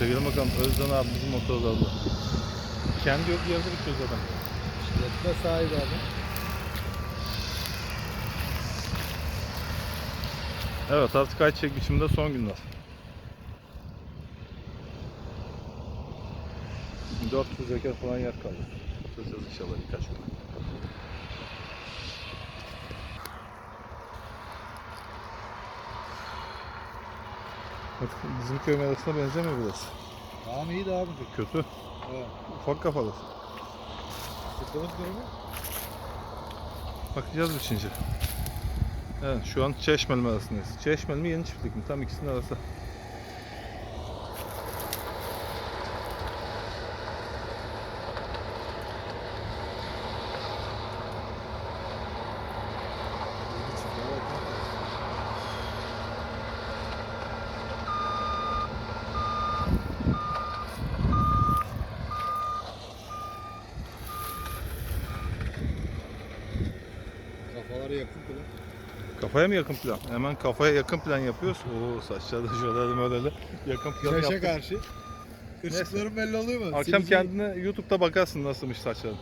Çekelim bakalım Özcan abimizin motoru da aldı. Kendi yok yazı bitiyor zaten. İşletme sahibi abi. Evet artık ayçiçek biçiminde son günler. 400 dekar falan yer kaldı. Tutacağız inşallah birkaç gün. Bak, Bizim köy arasına benzemiyor burası. Tamam iyi de abi. Kötü. Evet. Ufak kafalı. Sıkılım durumu. Bakacağız biçince. Evet şu an Çeşmeli arasındayız. Çeşmeli mi yeni çiftlik mi? Tam ikisinin arası. Kafaya mı yakın plan? Hemen kafaya yakın plan yapıyoruz. Oo saçları da şöyle böyle yakın plan Şaşa yaptık. karşı. Kırışıkların belli oluyor mu? Akşam Silici- kendine YouTube'da bakarsın nasılmış saçların.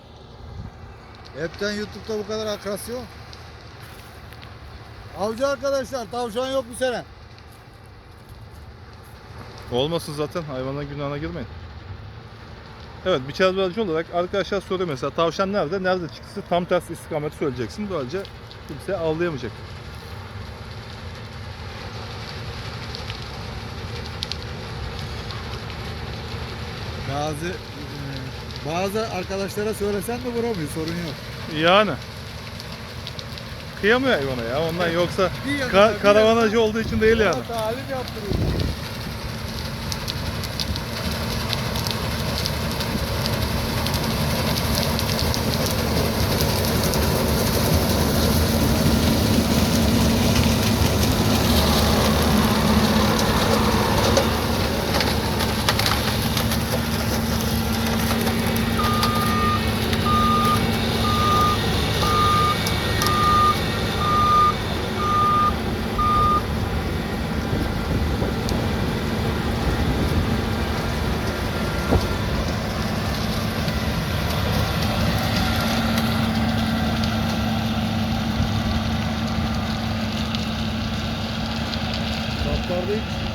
Hepten YouTube'da bu kadar akrasyon. Avcı arkadaşlar tavşan yok bu sene. Olmasın zaten hayvanların günahına girmeyin. Evet bir çevreci olarak arkadaşlar soruyor mesela tavşan nerede? Nerede çıktısı tam ters istikamet söyleyeceksin. Böylece kimse avlayamayacak. Bazı e, bazı arkadaşlara söylesen de vuramıyor sorun yok. Yani. Kıyamıyor hayvana ya ondan yoksa Bir yanına, ka- bir karavanacı olduğu için değil yani. yanına Talim yaptırıyor.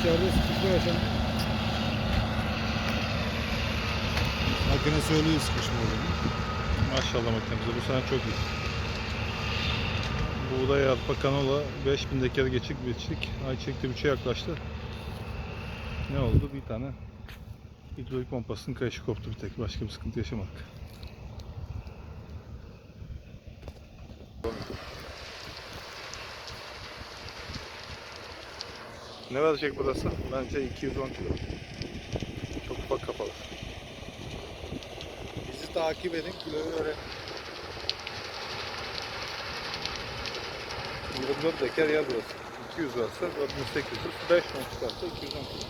İçeride sıkışma yaşanmıyor. Makine söylüyor sıkışma olduğunu. Maşallah makinemize bu sene çok iyi. Buğday arpa kanola 5000 dekar geçik biçtik. Ayçiçekli bütçe yaklaştı. Ne oldu? Bir tane hidrolik pompasının kayışı koptu bir tek. Başka bir sıkıntı yaşamadık. Ne verecek burası? Bence 210 kilo. Çok ufak kapalı. Bizi takip edin kiloyu öğrenin. 24 dekar yer burası. 200 varsa 4800, 5 ton çıkarsa 210 kilo.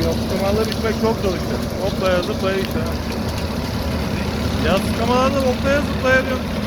Bu yaskamalarla bitmek çok zor işte. Hoplaya zıplaya işte. ha. Yaskamalarla hoplaya zıplaya diyorum.